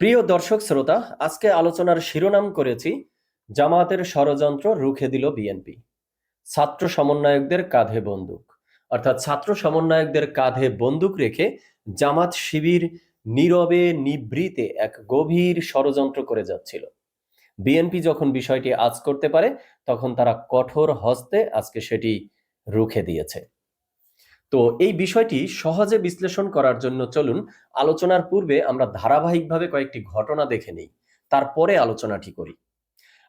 প্রিয় দর্শক শ্রোতা, আজকে আলোচনার শিরোনাম করেছি, জামায়াতের ষড়যন্ত্র রুখে দিল বিএনপি। ছাত্র সমন্বয়কদের কাঁধে বন্দুক। অর্থাৎ ছাত্র সমন্বয়কদের কাঁধে বন্দুক রেখে জামাত শিবির নীরবে নিবৃতে এক গভীর ষড়যন্ত্র করে যাচ্ছিল। বিএনপি যখন বিষয়টি আজ করতে পারে, তখন তারা কঠোর হস্তে আজকে সেটি রুখে দিয়েছে। তো এই বিষয়টি সহজে বিশ্লেষণ করার জন্য চলুন আলোচনার পূর্বে আমরা ধারাবাহিকভাবে কয়েকটি ঘটনা দেখে নেই। তারপরে আলোচনাটি করি।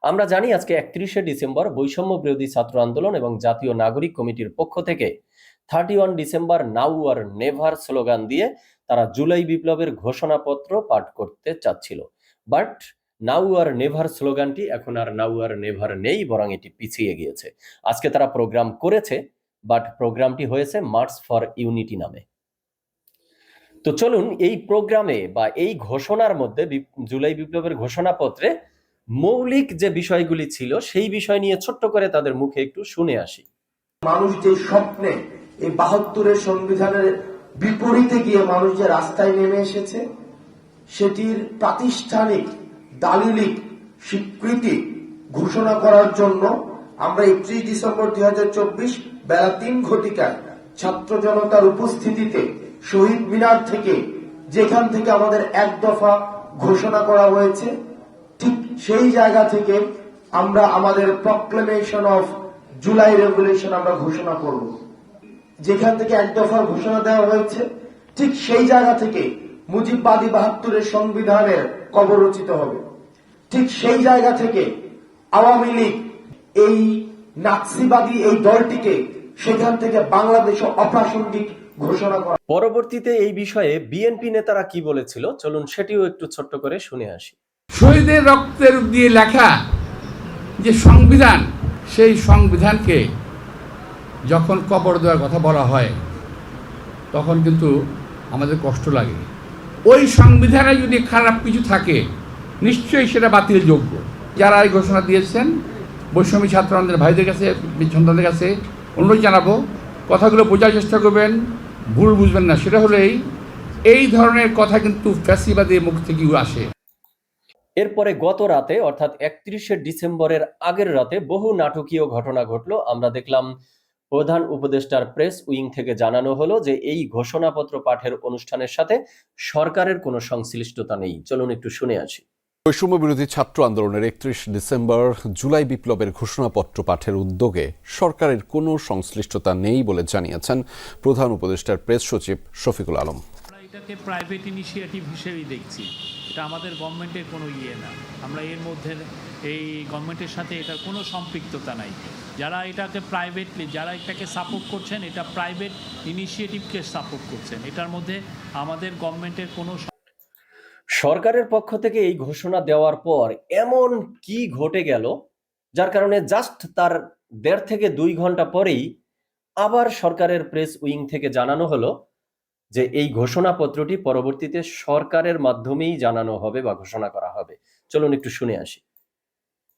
আমরা জানি আজকে একত্রিশে ডিসেম্বর বৈষম্য বিরোধী ছাত্র আন্দোলন এবং জাতীয় নাগরিক কমিটির পক্ষ থেকে thirty one December now or never slogan দিয়ে তারা জুলাই বিপ্লবের ঘোষণাপত্র পাঠ করতে চাচ্ছিল। বাট নাউ আর নেভার স্লোগানটি এখন আর নাউ আর নেভার নেই, বরং এটি পিছিয়ে গিয়েছে। আজকে তারা প্রোগ্রাম করেছে বাট প্রোগ্রামটি হয়েছে মার্চ ফর ইউনিটি নামে। তো চলুন এই প্রোগ্রামে বা এই ঘোষণার মধ্যে জুলাই বিপ্লবের ঘোষণাপত্রে মৌলিক যে বিষয়গুলি ছিল, সেই বিষয় নিয়ে ছোট্ট করে তাদের মুখে একটু শুনে আসি। মানুষ যে স্বপ্নে এই বাহাত্তরের সংবিধানের বিপরীতে গিয়ে মানুষ যে রাস্তায় নেমে এসেছে, সেটির প্রাতিষ্ঠানিক দালিলিক স্বীকৃতি ঘোষণা করার জন্য আমরা একত্রিশ ডিসেম্বর দুই হাজার চব্বিশ বেলা তিন ঘটিকায় ছাত্র জনতার উপস্থিতিতে শহীদ মিনার থেকে যেখান থেকে আমাদের এক দফা ঘোষণা করা হয়েছে, ঠিক সেই জায়গা থেকে আমরা আমাদের প্রক্লেমেশন অফ জুলাই রেগুলেশন আমরা ঘোষণা করব। যেখান থেকে এক দফার ঘোষণা দেওয়া হয়েছে, ঠিক সেই জায়গা থেকে মুজিববাদী বাহাত্তরের সংবিধানের কবর রচিত হবে। ঠিক সেই জায়গা থেকে আওয়ামী লীগ এই নাৎসিবাদী এই দলটিকে সেখান থেকে বাংলাদেশে অপ্রাসঙ্গিক ঘোষণা করা। পরবর্তীতে এই বিষয়ে বিএনপি নেতারা কি বলেছিল? চলুন সেটিও একটু ছোট্ট করে শুনে আসি। শহীদের রক্তের দিয়ে লেখা যে সংবিধান সেই সংবিধানকে যখন কবর দেওয়ার কথা বলা হয় তখন কিন্তু আমাদের কষ্ট লাগে। ওই সংবিধানে যদি খারাপ কিছু থাকে নিশ্চয়ই সেটা বাতিল যোগ্য। যারা এই ঘোষণা দিয়েছেন বৈষম্য ছাত্র আমাদের ভাইদের কাছে সন্তানদের কাছে অনুরোধ জানাব, কথাগুলো বোঝার চেষ্টা করবেন, ভুল বুঝবেন না। সেটা হলেই এই এই ধরনের কথা কিন্তু ফ্যাসিবাদের মুখ থেকেও আসে। এরপরে গত রাতে, অর্থাৎ একত্রিশে ডিসেম্বরের আগের রাতে, বহু নাটকীয় ঘটনা ঘটলো। আমরা দেখলাম, প্রধান উপদেষ্টার প্রেস উইং থেকে জানানো হলো যে, এই ঘোষণাপত্র পাঠের অনুষ্ঠানের সাথে সরকারের কোনো সংশ্লিষ্টতা নেই। চলুন একটু শুনে আসি। বৈষম্য বিরোধী ছাত্র আন্দোলনের একত্রিশ ডিসেম্বর জুলাই বিপ্লবের ঘোষণাপত্র পাঠের উদ্যোগে সরকারের কোনো সংশ্লিষ্টতা নেই বলে জানিয়েছেন প্রধান উপদেষ্টার প্রেস সচিব শফিকুল আলম। আমরা এটাকে প্রাইভেট ইনিশিয়েটিভ হিসেবেই দেখছি। এটা আমাদের গভর্নমেন্টের কোনো ইয়ে না। আমরা এর মধ্যে এই গভর্নমেন্টের সাথে এটার কোনো সম্পৃক্ততা নাই। যারা এটাকে প্রাইভেটলি যারা এটাকে সাপোর্ট করছেন, এটা প্রাইভেট ইনিশিয়েটিভকে সাপোর্ট করছেন। এটার মধ্যে আমাদের গভর্নমেন্টের কোনো সরকারের পক্ষ থেকে এই ঘোষণা দেওয়ার পর এমন কি ঘটে গেল, যার কারণে জাস্ট তার দেড় থেকে দুই ঘণ্টা পরেই আবার সরকারের প্রেস উইং থেকে জানানো হলো যে এই ঘোষণাপত্রটি পরবর্তীতে সরকারের মাধ্যমেই জানানো হবে বা ঘোষণা করা হবে। চলুন একটু শুনে আসি।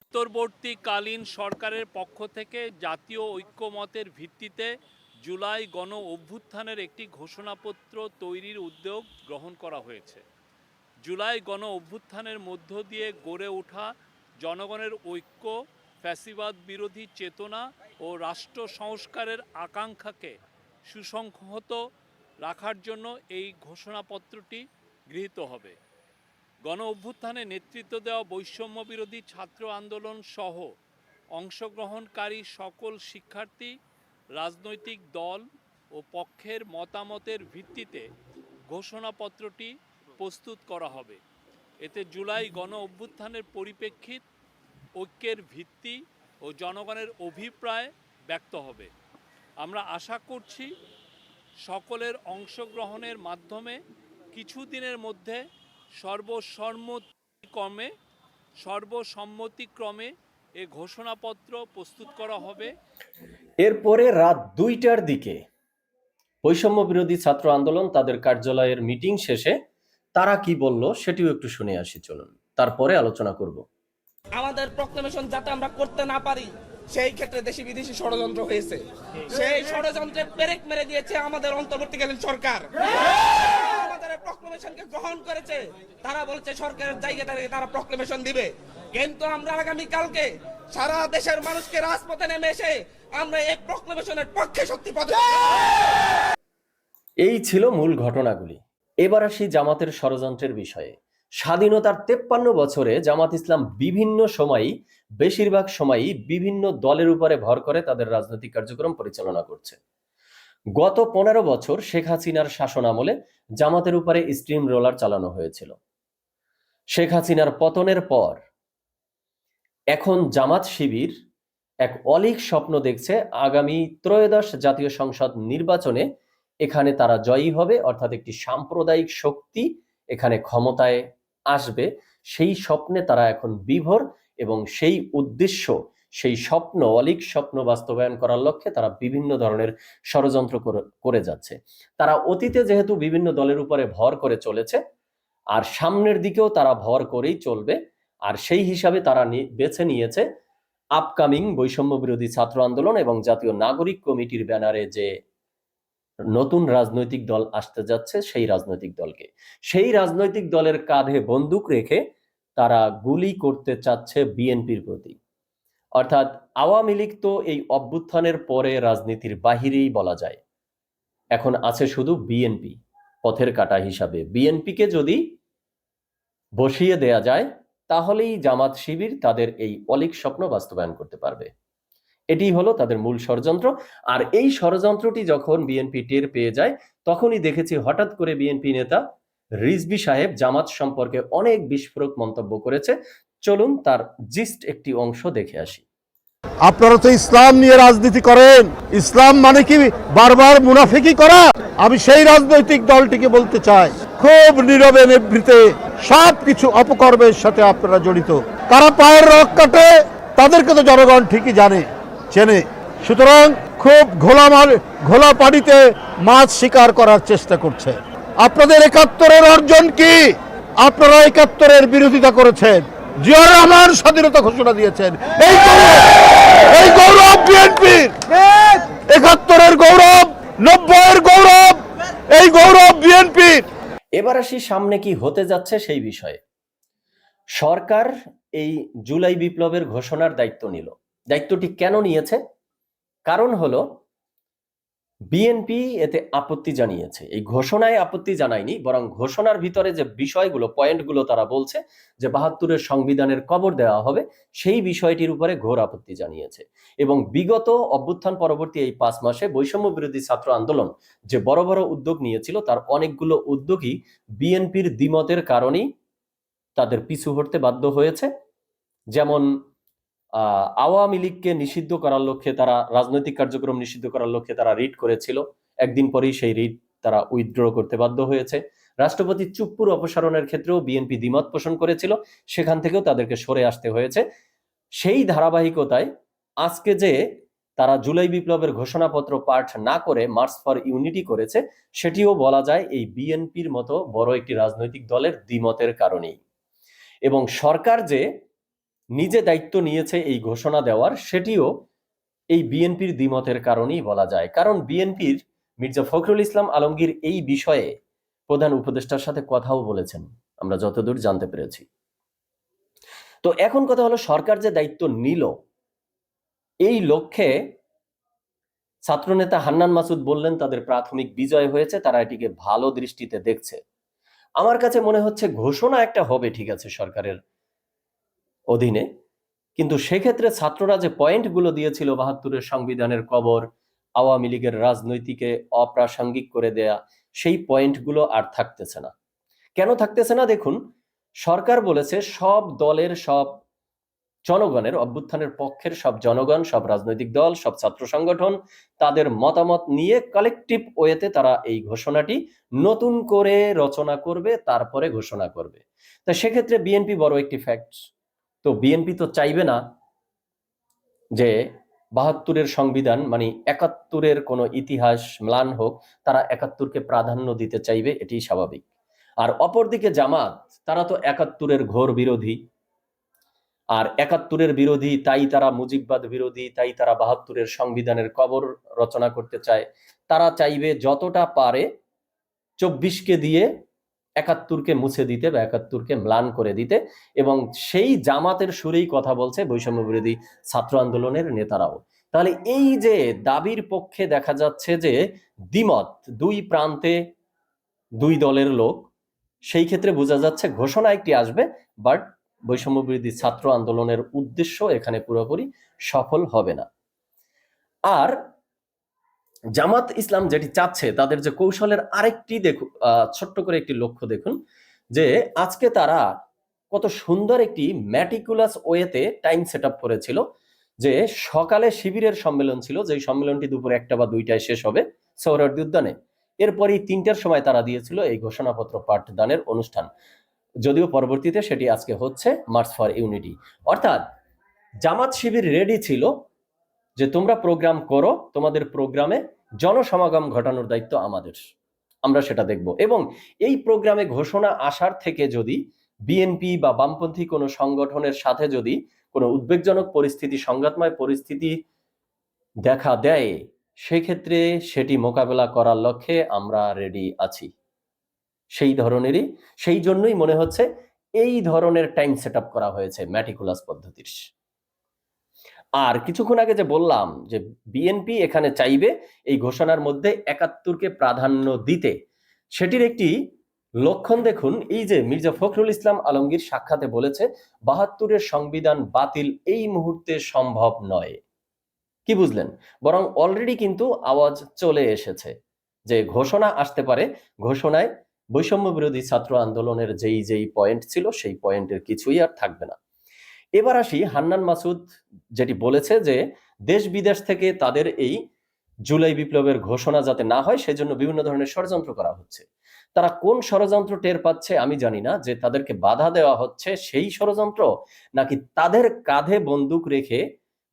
উত্তরবর্তীকালীন সরকারের পক্ষ থেকে জাতীয় ঐক্যমতের ভিত্তিতে জুলাই গণ অভ্যুত্থানের একটি ঘোষণাপত্র তৈরির উদ্যোগ গ্রহণ করা হয়েছে। জুলাই গণ অভ্যুত্থানের মধ্য দিয়ে গড়ে ওঠা জনগণের ঐক্য, ফ্যাসিবাদ বিরোধী চেতনা ও রাষ্ট্র সংস্কারের আকাঙ্ক্ষাকে সুসংহত রাখার জন্য এই ঘোষণাপত্রটি গৃহীত হবে। গণ অভ্যুত্থানে নেতৃত্ব দেওয়া বৈষম্য বিরোধী ছাত্র আন্দোলন সহ অংশগ্রহণকারী সকল শিক্ষার্থী, রাজনৈতিক দল ও পক্ষের মতামতের ভিত্তিতে ঘোষণাপত্রটি প্রস্তুত করা হবে। এতে জুলাই গণ অভ্যুত্থানের পরিপ্রেক্ষিত ঐক্যের ভিত্তি ও জনগণের অভিপ্রায় ব্যক্ত হবে। আমরা আশা করছি সকলের অংশগ্রহণের মাধ্যমে কিছুদিনের মধ্যে সর্বসম্মতিক্রমে সর্বসম্মতিক্রমে এ ঘোষণাপত্র প্রস্তুত করা হবে। এরপরে রাত দুইটার দিকে বৈষম্য বিরোধী ছাত্র আন্দোলন তাদের কার্যালয়ের মিটিং শেষে তারা কি বলল সেটিও একটু শুনে আসি চলুন। তারপরে আলোচনা করব। আমাদের প্রক্লেমেশন যাতে আমরা করতে না পারি সেই ক্ষেত্রে দেশি বিদেশি ষড়যন্ত্র হয়েছে। সেই ষড়যন্ত্রে পেরেক মেরে দিয়েছে আমাদের অন্তর্বর্তীকালীন সরকার। আমাদের প্রক্লেমেশনকে গ্রহণ করেছে। তারা বলছে সরকারের জায়গা থেকে তারা প্রক্লেমেশন দিবে। কিন্তু আমরা আগামী কালকে সারা দেশের মানুষকে রাজপথে নেমে এসে আমরা এই প্রক্লেমেশনের পক্ষে শক্তি পদক্ষেপ এই ছিল মূল ঘটনাগুলি। এবার আসি জামাতের ষড়যন্ত্রের বিষয়ে। স্বাধীনতার তেপ্পান্ন বছরে জামাত ইসলাম বিভিন্ন সময়ই বেশিরভাগ সময়ই বিভিন্ন দলের উপরে ভর করে তাদের রাজনৈতিক কার্যক্রম পরিচালনা করছে। গত পনেরো বছর শেখ হাসিনার শাসন আমলে জামাতের উপরে স্ট্রিম রোলার চালানো হয়েছিল। শেখ হাসিনার পতনের পর এখন জামাত শিবির এক অলিক স্বপ্ন দেখছে আগামী ত্রয়োদশ জাতীয় সংসদ নির্বাচনে এখানে তারা জয়ী হবে, অর্থাৎ একটি সাম্প্রদায়িক শক্তি এখানে ক্ষমতায় আসবে। সেই স্বপ্নে তারা এখন বিভোর এবং সেই উদ্দেশ্য, সেই স্বপ্ন, অলিক স্বপ্ন বাস্তবায়ন করার লক্ষ্যে তারা বিভিন্ন ধরনের ষড়যন্ত্র করে- যাচ্ছে। তারা অতীতে যেহেতু বিভিন্ন দলের উপরে ভর করে চলেছে, আর সামনের দিকেও তারা ভর করেই চলবে, আর সেই হিসাবে তারা বেছে নিয়েছে আপকামিং বৈষম্য বিরোধী ছাত্র আন্দোলন এবং জাতীয় নাগরিক কমিটির ব্যানারে যে নতুন রাজনৈতিক দল আসতে যাচ্ছে সেই রাজনৈতিক দলকে। সেই রাজনৈতিক দলের কাঁধে বন্দুক রেখে তারা গুলি করতে চাচ্ছে বিএনপির প্রতি। অর্থাৎ আওয়ামী লীগ তো এই অভ্যুত্থানের পরে রাজনীতির বাহিরেই বলা যায়। এখন আছে শুধু বিএনপি, পথের কাটা হিসাবে। বিএনপিকে যদি বসিয়ে দেয়া যায়, তাহলেই জামাত শিবির তাদের এই অলিক স্বপ্ন বাস্তবায়ন করতে পারবে। এটি হলো তাদের মূল ষড়যন্ত্র। আর এই ষড়যন্ত্রটি যখন বিএনপি টের পেয়ে যায়, তখনই দেখেছি হঠাৎ করে বিএনপি নেতা রিজবি সাহেব জামাত সম্পর্কে অনেক বিস্ফোরক মন্তব্য করেছে। চলুন তার জিস্ট একটি অংশ দেখে আসি। আপনারা তো ইসলাম নিয়ে রাজনীতি করেন। ইসলাম মানে কি বারবার মুনাফিকি করা? আমি সেই রাজনৈতিক দলটিকে বলতে চাই, খুব নীরবে নিভৃতে সব কিছু অপকর্মের সাথে আপনারা জড়িত। তারা পায়ের রক কাটে, তাদেরকে তো জনগণ ঠিকই জানে। চেনে। সুতরাং খুব ঘোলা ঘোলা পানিতে মাছ শিকার করার চেষ্টা করছে। আপনাদের একাত্তরের অর্জন কি? আপনারা একাত্তরের বিরোধিতা করেছেন। জিয়াউর রহমান স্বাধীনতা ঘোষণা দিয়েছেন। এই এই গৌরব বিএনপির। একাত্তরের গৌরব, নব্বইয়ের গৌরব, এই গৌরব বিএনপির। এবার আসি সামনে কি হতে যাচ্ছে সেই বিষয়ে। সরকার এই জুলাই বিপ্লবের ঘোষণার দায়িত্ব নিল। দায়িত্বটি কেন নিয়েছে? কারণ হলো, বিএনপি এতে আপত্তি জানিয়েছে। এই ঘোষণায় আপত্তি জানায়নি, বরং ঘোষণার ভিতরে যে বিষয়গুলো, পয়েন্টগুলো তারা বলছে, যে বাহাত্তরের সংবিধানের কবর দেওয়া হবে, সেই বিষয়টির উপরে ঘোর আপত্তি জানিয়েছে। এবং বিগত অভ্যুত্থান পরবর্তী এই পাঁচ মাসে বৈষম্য বিরোধী ছাত্র আন্দোলন যে বড় বড় উদ্যোগ নিয়েছিল, তার অনেকগুলো উদ্যোগই বিএনপির দ্বিমতের কারণেই তাদের পিছু হটতে বাধ্য হয়েছে। যেমন আওয়ামী লীগকে নিষিদ্ধ করার লক্ষ্যে তারা, রাজনৈতিক কার্যক্রম নিষিদ্ধ করার লক্ষ্যে তারা রিট করেছিল। একদিন পরেই সেই রিট তারা উইথড্র করতে বাধ্য হয়েছে। রাষ্ট্রপতি চুপ্পুর অপসারণের ক্ষেত্রেও বিএনপি দ্বিমত পোষণ করেছিল। সেখান থেকেও তাদেরকে সরে আসতে হয়েছে। সেই ধারাবাহিকতায় আজকে যে তারা জুলাই বিপ্লবের ঘোষণাপত্র পাঠ না করে মার্চ ফর ইউনিটি করেছে, সেটিও বলা যায় এই বিএনপির মতো বড় একটি রাজনৈতিক দলের দ্বিমতের কারণেই। এবং সরকার যে নিজে দায়িত্ব নিয়েছে এই ঘোষণা দেওয়ার, সেটিও এই বিএনপির দ্বিমতের কারণেই বলা যায়। কারণ বিএনপির মির্জা ফখরুল ইসলাম আলমগীর এই বিষয়ে প্রধান উপদেষ্টার সাথে কথাও বলেছেন। আমরা যতদূর জানতে পেরেছি। তো এখন কথা হলো, সরকার যে দায়িত্ব নিল, এই লক্ষ্যে ছাত্রনেতা হান্নান মাসুদ বললেন, তাদের প্রাথমিক বিজয় হয়েছে, তারা এটিকে ভালো দৃষ্টিতে দেখছে। আমার কাছে মনে হচ্ছে, ঘোষণা একটা হবে ঠিক আছে সরকারের অধীনে। কিন্তু সেক্ষেত্রে ছাত্ররা যে পয়েন্টগুলো দিয়েছিল বাহাত্তরের সংবিধানের কবর, আওয়ামী লীগের রাজনৈতিকে অপ্রাসঙ্গিক করে দেয়া, সেই পয়েন্টগুলো আর থাকতেছে না। কেন থাকতেছে না? দেখুন, সরকার বলেছে সব দলের, সব জনগণের, অভ্যুত্থানের পক্ষের সব জনগণ, সব রাজনৈতিক দল, সব ছাত্র সংগঠন, তাদের মতামত নিয়ে কালেকটিভ ওয়েতে তারা এই ঘোষণাটি নতুন করে রচনা করবে, তারপরে ঘোষণা করবে। তা সেক্ষেত্রে বিএনপি বড় একটি ফ্যাক্ট তো বিএনপি তো চাইবে না যে বাহাত্তরের সংবিধান মানে একাত্তরের কোনো ইতিহাস ম্লান হোক, তারা একাত্তরকে প্রাধান্য দিতে চাইবে এটি স্বাভাবিক। আর অপরদিকে জামাত, তারা তো একাত্তরের ঘোর বিরোধী। আর একাত্তরের বিরোধী, তাই তারা মুজিববাদ বিরোধী, তাই তারা বাহাত্তরের সংবিধানের কবর রচনা করতে চায়। তারা চাইবে যতটা পারে চব্বিশকে দিয়ে একাত্তরকে মুছে দিতে বা একাত্তরকে ম্লান করে দিতে এবং সেই জামাতের সুরেই কথা বলছে বৈষম্য বিরোধী ছাত্র আন্দোলনের নেতারাও। তাহলে এই যে দাবির পক্ষে দেখা যাচ্ছে যে দ্বিমত, দুই প্রান্তে দুই দলের লোক, সেই ক্ষেত্রে বোঝা যাচ্ছে ঘোষণা একটি আসবে, বাট বৈষম্য বিরোধী ছাত্র আন্দোলনের উদ্দেশ্য এখানে পুরোপুরি সফল হবে না। আর জামাত ইসলাম যেটি চাচ্ছে, তাদের যে কৌশলের আরেকটি দেখুন ছোট্ট করে একটি লক্ষ্য দেখুন, যে আজকে তারা কত সুন্দর একটি ম্যাটিকুলাস ওয়েতে টাইম সেট আপ করেছিল, যে সকালে শিবিরের সম্মেলন ছিল, যেই সম্মেলনটি দুপুর একটা বা দুইটায় শেষ হবে সৌরার্দি উদ্যানে। এরপরই তিনটার সময় তারা দিয়েছিল এই ঘোষণাপত্র পাঠদানের অনুষ্ঠান। যদিও পরবর্তীতে সেটি আজকে হচ্ছে মার্চ ফর ইউনিটি অর্থাৎ জামাত শিবির রেডি ছিল যে তোমরা প্রোগ্রাম করো, তোমাদের প্রোগ্রামে জনসমাগম ঘটানোর দায়িত্ব আমাদের। আমরা সেটা দেখব। এবং এই প্রোগ্রামে ঘোষণা আসার থেকে যদি বিএনপি বা বামপন্থী কোনো সংগঠনের সাথে যদি কোনো উদ্বেগজনক পরিস্থিতি, সংঘাতময় পরিস্থিতি দেখা দেয়, সেক্ষেত্রে সেটি মোকাবেলা করার লক্ষ্যে আমরা রেডি আছি। সেই ধরনেরই, সেই জন্যই মনে হচ্ছে এই ধরনের টাইম সেট করা হয়েছে ম্যাটিকুলাস পদ্ধতির। আর কিছুক্ষণ আগে যে বললাম যে বিএনপি এখানে চাইবে এই ঘোষণার মধ্যে একাত্তরকে প্রাধান্য দিতে, সেটির একটি লক্ষণ দেখুন, এই যে মির্জা ফখরুল ইসলাম আলমগীর সাক্ষাতে বলেছে, বাহাত্তরের সংবিধান বাতিল এই মুহূর্তে সম্ভব নয়। কি বুঝলেন? বরং অলরেডি কিন্তু আওয়াজ চলে এসেছে যে ঘোষণা আসতে পারে। ঘোষণায় বৈষম্য বিরোধী ছাত্র আন্দোলনের যেই যেই পয়েন্ট ছিল, সেই পয়েন্টের কিছুই আর থাকবে না। এবার আসি হান্নান মাসুদ যেটি বলেছে যে দেশ বিদেশ থেকে তাদের এই জুলাই বিপ্লবের ঘোষণা যাতে না হয়, সেজন্য বিভিন্ন ধরনের ষড়যন্ত্র করা হচ্ছে। তারা কোন ষড়যন্ত্র টের পাচ্ছে আমি জানি না, যে তাদেরকে বাধা দেওয়া হচ্ছে সেই ষড়যন্ত্র, নাকি তাদের কাঁধে বন্দুক রেখে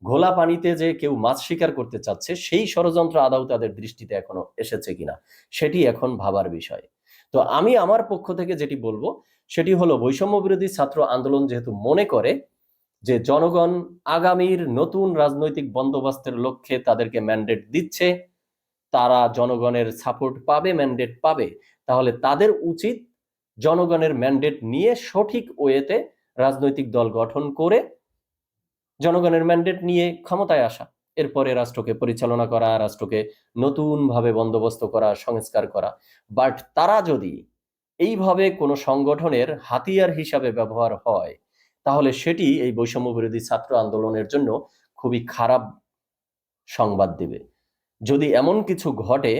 ঘোলা পানিতে যে কেউ মাছ শিকার করতে চাচ্ছে, সেই ষড়যন্ত্র আদাও তাদের দৃষ্টিতে এখনও এসেছে কিনা, সেটি এখন ভাবার বিষয়। তো আমি আমার পক্ষ থেকে যেটি বলব, সেটি হলো বৈষম্য বিরোধী ছাত্র আন্দোলন যেহেতু মনে করে যে জনগণ আগামীর নতুন রাজনৈতিক বন্দোবস্তের লক্ষ্যে তাদেরকে ম্যান্ডেট দিচ্ছে, তারা জনগণের সাপোর্ট পাবে ম্যান্ডেট পাবে, তাহলে তাদের উচিত জনগণের ম্যান্ডেট নিয়ে সঠিক ওয়েতে রাজনৈতিক দল গঠন করে জনগণের ম্যান্ডেট নিয়ে ক্ষমতায় আসা, এরপরে রাষ্ট্রকে পরিচালনা করা, রাষ্ট্রকে নতুনভাবে বন্দোবস্ত করা, সংস্কার করা। বাট তারা যদি এইভাবে কোনো সংগঠনের হাতিয়ার হিসাবে ব্যবহার হয় তাহলে সেটি এই বৈষম্য বিরোধী ছাত্র আন্দোলনের জন্য খুবই খারাপ সংবাদ দেবে। যদি এমন কিছু ঘটে,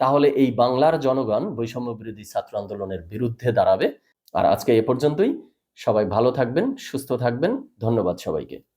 তাহলে এই বাংলার জনগণ বৈষম্য বিরোধী ছাত্র আন্দোলনের বিরুদ্ধে দাঁড়াবে। আর আজকে এ পর্যন্তই। সবাই ভালো থাকবেন, সুস্থ থাকবেন। ধন্যবাদ সবাইকে।